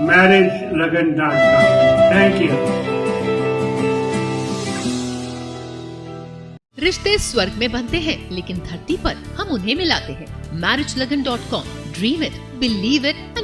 marriagelagan.com. Thank you. रिश्ते स्वर्ग में बनते हैं, लेकिन धरती पर हम उन्हें मिलाते हैं marriage Lagan dot com dream it believe it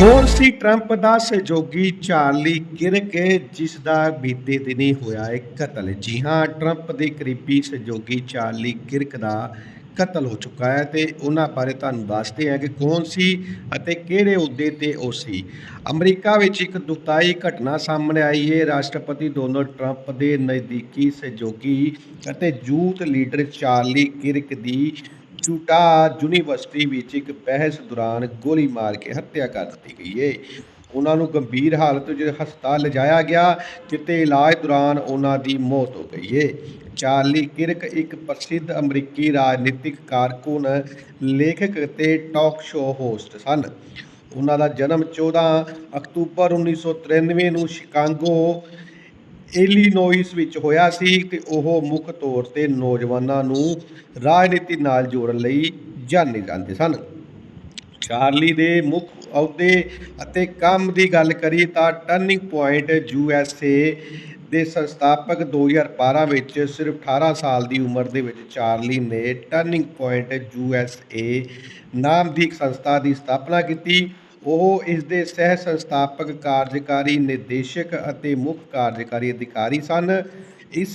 ਕੌਣ ਸੀ ਟਰੰਪ ਦਾ ਸਹਿਯੋਗੀ ਚਾਰਲੀ ਕਿਰਕ ਜਿਸ ਦਾ ਬੀਤੇ ਦਿਨੀ ਹੋਇਆ ਹੈ ਕਤਲ। ਜੀ ਹਾਂ, ਟਰੰਪ ਦੇ ਕਰੀਬੀ ਸਹਿਯੋਗੀ ਚਾਰਲੀ ਕਿਰਕ ਦਾ ਕਤਲ ਹੋ ਚੁੱਕਾ ਹੈ ਤੇ ਉਹਨਾਂ ਬਾਰੇ ਤੁਹਾਨੂੰ ਦੱਸਦੇ ਹਾਂ ਕਿ ਕੌਣ ਸੀ ਅਤੇ ਕਿਹੜੇ ਅਹੁਦੇ ਤੇ ਉਹ ਸੀ। ਅਮਰੀਕਾ ਵਿੱਚ ਇੱਕ ਦੁਖਦਾਈ ਘਟਨਾ ਸਾਹਮਣੇ ਆਈ ਹੈ। ਰਾਸ਼ਟਰਪਤੀ ਡੋਨਲਡ ਟਰੰਪ ਦੇ ਨਜ਼ਦੀਕੀ ਸਹਿਯੋਗੀ ਅਤੇ ਯੂਥ ਲੀਡਰ ਚਾਰਲੀ ਕਿਰਕ ਦੀ ਚੂਟਾ ਯੂਨੀਵਰਸਿਟੀ ਵਿੱਚ ਇੱਕ ਬਹਿਸ ਦੌਰਾਨ ਗੋਲੀ ਮਾਰ ਕੇ ਹੱਤਿਆ ਕਰ ਦਿੱਤੀ ਗਈ ਹੈ ਉਹਨਾਂ ਨੂੰ ਗੰਭੀਰ ਹਾਲਤ ਵਿੱਚ ਹਸਪਤਾਲ ਲਿਜਾਇਆ ਗਿਆ, ਜਿੱਥੇ ਇਲਾਜ ਦੌਰਾਨ ਉਹਨਾਂ ਦੀ ਮੌਤ ਹੋ ਗਈ ਹੈ ਚਾਰਲੀ ਕਿਰਕ, ਇੱਕ ਪ੍ਰਸਿੱਧ ਅਮਰੀਕੀ ਰਾਜਨੀਤਿਕ ਕਾਰਕੁਨ, ਲੇਖਕ ਅਤੇ ਟਾਕ ਸ਼ੋਅ ਹੋਸਟ ਸਨ। ਉਹਨਾਂ ਦਾ ਜਨਮ 14 ਅਕਤੂਬਰ 1993 ਨੂੰ ਸ਼ਿਕਾਗੋ ਇਲੀਨੋਇਸ ਵਿੱਚ ਹੋਇਆ ਸੀ ਤੇ ਉਹ ਮੁੱਖ ਤੌਰ ਤੇ ਨੌਜਵਾਨਾਂ ਨੂੰ ਰਾਜਨੀਤੀ ਨਾਲ ਜੋੜਨ ਲਈ ਜਾਣੇ ਜਾਂਦੇ ਸਨ। ਚਾਰਲੀ ਦੇ ਮੁੱਖ ਅਹੁਦੇ ਅਤੇ ਕੰਮ ਦੀ ਗੱਲ ਕਰੀਏ ਤਾਂ turning point U S A ਦੇ ਸੰਸਥਾਪਕ 2012 ਵਿੱਚ ਸਿਰਫ 18 ਸਾਲ ਦੀ ਉਮਰ ਦੇ ਵਿੱਚ ਚਾਰਲੀ ਨੇ turning point U S A ਨਾਮ ਦੀ ਇੱਕ ਸੰਸਥਾ ਦੀ ਸਥਾਪਨਾ ਕੀਤੀ। ਉਹ ਇਸ ਦੇ ਸਹਿ ਸੰਸਥਾਪਕ, ਕਾਰਜਕਾਰੀ ਨਿਰਦੇਸ਼ਕ ਅਤੇ ਮੁੱਖ ਕਾਰਜਕਾਰੀ ਅਧਿਕਾਰੀ ਸਨ। ਇਸ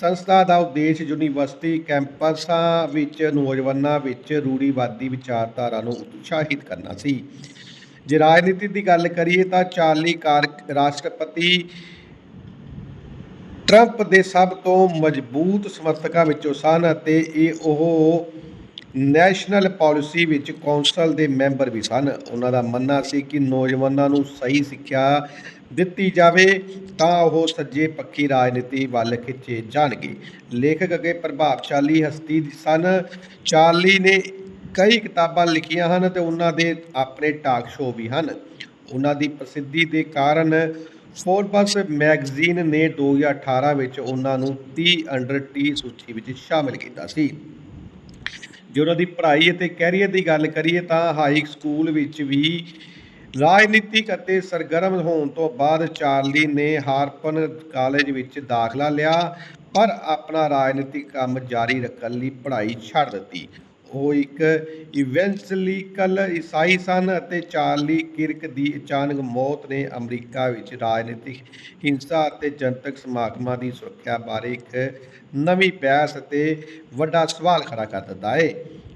ਸੰਸਥਾ ਦਾ ਉਦੇਸ਼ ਯੂਨੀਵਰਸਿਟੀ ਕੈਂਪਸਾਂ ਵਿੱਚ, ਨੌਜਵਾਨਾਂ ਵਿੱਚ ਰੂੜੀਵਾਦੀ ਵਿਚਾਰਧਾਰਾ ਨੂੰ ਉਤਸ਼ਾਹਿਤ ਕਰਨਾ ਸੀ। ਜੇ ਰਾਜਨੀਤੀ ਦੀ ਗੱਲ ਕਰੀਏ ਤਾਂ ਚਾਰਲੀ ਕਾਰ ਰਾਸ਼ਟਰਪਤੀ ਟਰੰਪ ਦੇ ਸਭ ਤੋਂ ਮਜ਼ਬੂਤ ਸਮਰਥਕਾਂ ਵਿੱਚੋਂ ਸਨ ਅਤੇ ਇਹ ਉਹ ਨੈਸ਼ਨਲ ਪਾਲਿਸੀ ਵਿੱਚ ਕੌਂਸਲ ਦੇ ਮੈਂਬਰ ਵੀ ਸਨ। ਉਹਨਾਂ ਦਾ ਮੰਨਣਾ ਸੀ ਕਿ ਨੌਜਵਾਨਾਂ ਨੂੰ ਸਹੀ ਸਿੱਖਿਆ ਦਿੱਤੀ ਜਾਵੇ ਤਾਂ ਉਹ ਸੱਜੇ ਪੱਖੀ ਰਾਜਨੀਤੀ ਵੱਲ ਖਿੱਚੇ ਜਾਣਗੇ। ਲੇਖਕ ਅਤੇ ਪ੍ਰਭਾਵਸ਼ਾਲੀ ਹਸਤੀ ਸਨ। ਚਾਰਲੀ ਨੇ ਕਈ ਕਿਤਾਬਾਂ ਲਿਖੀਆਂ ਹਨ ਤੇ ਉਹਨਾਂ ਦੇ ਆਪਣੇ ਟਾਕ ਸ਼ੋਅ ਵੀ ਹਨ। ਉਹਨਾਂ ਦੀ ਪ੍ਰਸਿੱਧੀ ਦੇ ਕਾਰਨ ਫੋਰਬਸ ਮੈਗਜ਼ੀਨ ਨੇ 2018 ਵਿੱਚ ਉਹਨਾਂ ਨੂੰ 30 ਅੰਡਰ 30 ਸੂਚੀ ਵਿੱਚ ਸ਼ਾਮਿਲ ਕੀਤਾ ਸੀ। ਜੇ ਉਹਨਾਂ ਦੀ ਪੜ੍ਹਾਈ ਅਤੇ ਕੈਰੀਅਰ ਦੀ ਗੱਲ ਕਰੀਏ ਤਾਂ ਹਾਈ ਸਕੂਲ ਵਿੱਚ ਵੀ ਰਾਜਨੀਤਿਕ ਅਤੇ ਸਰਗਰਮ ਹੋਣ ਤੋਂ ਬਾਅਦ ਚਾਰਲੀ ਨੇ ਹਾਰਪਨ ਕਾਲਜ ਵਿੱਚ ਦਾਖਲਾ ਲਿਆ, ਪਰ ਆਪਣਾ ਰਾਜਨੀਤਿਕ ਕੰਮ ਜਾਰੀ ਰੱਖਣ ਲਈ ਪੜ੍ਹਾਈ ਛੱਡ ਦਿੱਤੀ। ਉਹ ਇੱਕ ਇਵੈਂਚੁਅਲੀਕਲ ਈਸਾਈ ਸਨ ਅਤੇ ਚਾਰਲੀ ਕਿਰਕ ਦੀ ਅਚਾਨਕ ਮੌਤ ਨੇ ਅਮਰੀਕਾ ਵਿੱਚ ਰਾਜਨੀਤਿਕ ਹਿੰਸਾ ਅਤੇ ਜਨਤਕ ਸਮਾਗਮਾਂ ਦੀ ਸੁਰੱਖਿਆ ਬਾਰੇ ਇੱਕ ਨਵੀਂ ਬਹਿਸ ਅਤੇ ਵੱਡਾ ਸਵਾਲ ਖੜਾ ਕਰ ਦਿੱਤਾ ਹੈ।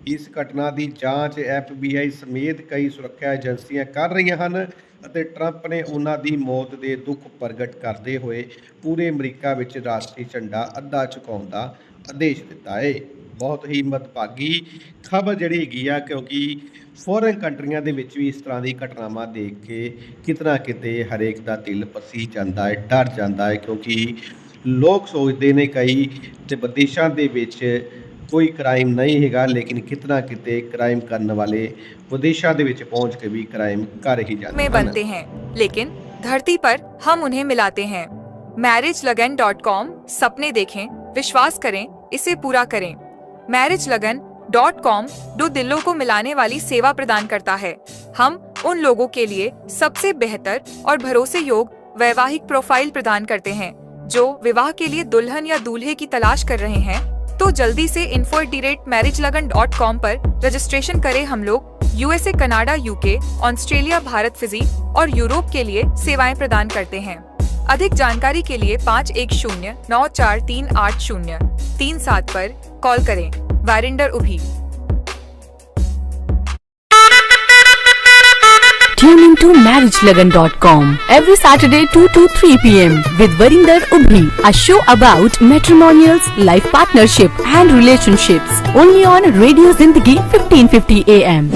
ਇਸ ਘਟਨਾ ਦੀ ਜਾਂਚ FBI ਸਮੇਤ ਕਈ ਸੁਰੱਖਿਆ ਏਜੰਸੀਆਂ ਕਰ ਰਹੀਆਂ ਹਨ ਅਤੇ ਟਰੰਪ ਨੇ ਉਹਨਾਂ ਦੀ ਮੌਤ ਦੇ ਦੁੱਖ ਪ੍ਰਗਟ ਕਰਦੇ ਹੋਏ ਪੂਰੇ ਅਮਰੀਕਾ ਵਿੱਚ ਰਾਸ਼ਟਰੀ ਝੰਡਾ ਅੱਧਾ ਝੁਕਾਉਣ ਦਾ ਆਦੇਸ਼ ਦਿੱਤਾ ਹੈ। ਬਹੁਤ ਹੀ ਮਦਭਾਗੀ ਖਬਰ ਜਿਹੜੀ ਹੈਗੀ ਆ ਕਿਉਂਕਿ ਫੋਰਨ ਕੰਟਰੀਆਂ ਦੇ ਵਿੱਚ ਵੀ ਇਸ ਤਰ੍ਹਾਂ ਦੀ ਘਟਨਾਵਾਂ ਦੇਖ ਕੇ ਕਿਤਨਾ ਕਿਤੇ ਹਰੇਕ ਦਾ ਦਿਲ ਪਸੀ ਜਾਂਦਾ ਹੈ ਡਰ ਜਾਂਦਾ ਹੈ ਕਿਉਂਕਿ ਲੋਕ ਸੋਚਦੇ ਨੇ ਕਈ ਤੇ ਵਿਦੇਸ਼ਾਂ ਦੇ ਵਿੱਚ ਕੋਈ ਕ੍ਰਾਈਮ ਨਹੀਂ ਹੈਗਾ ਲੇਕਿਨ ਕਿਤਨਾ ਕਿਤੇ ਕ੍ਰਾਈਮ ਕਰਨ ਵਾਲੇ ਵਿਦੇਸ਼ਾਂ ਦੇ ਵਿੱਚ ਪਹੁੰਚ ਕੇ ਵੀ ਕ੍ਰਾਈਮ ਕਰ ਹੀ ਜਾਂਦੇ में ਹਨ बनते हैं लेकिन धरती पर हम उन्हें मिलाते हैं मैरिज लगन डॉट कॉम सपने देखें विश्वास करें इसे पूरा करें मैरिज लगन डॉट कॉम दो दिलों को मिलाने वाली सेवा प्रदान करता है। हम उन लोगों के लिए सबसे बेहतर और भरोसे योग वैवाहिक प्रोफ़ाइल प्रदान करते हैं, जो विवाह के लिए दुल्हन या दूल्हे की तलाश कर रहे हैं। तो जल्दी से info marriage Lagan dot com पर रजिस्ट्रेशन करें हम लोग USA Canada UK Australia Bharat, Fiji और यूरोप के लिए सेवाएँ प्रदान करते हैं। अधिक जानकारी के लिए पाँच एक शून्य नौ चार तीन आठ शून्य तीन सात पर कॉल करें वारिंडर उभी Tune into marriagelagan.com every Saturday 2 to 3 p.m. with Varinder Ubhi, a show about matrimonials, life partnership and relationships. Only on Radio Zindagi 1550 AM.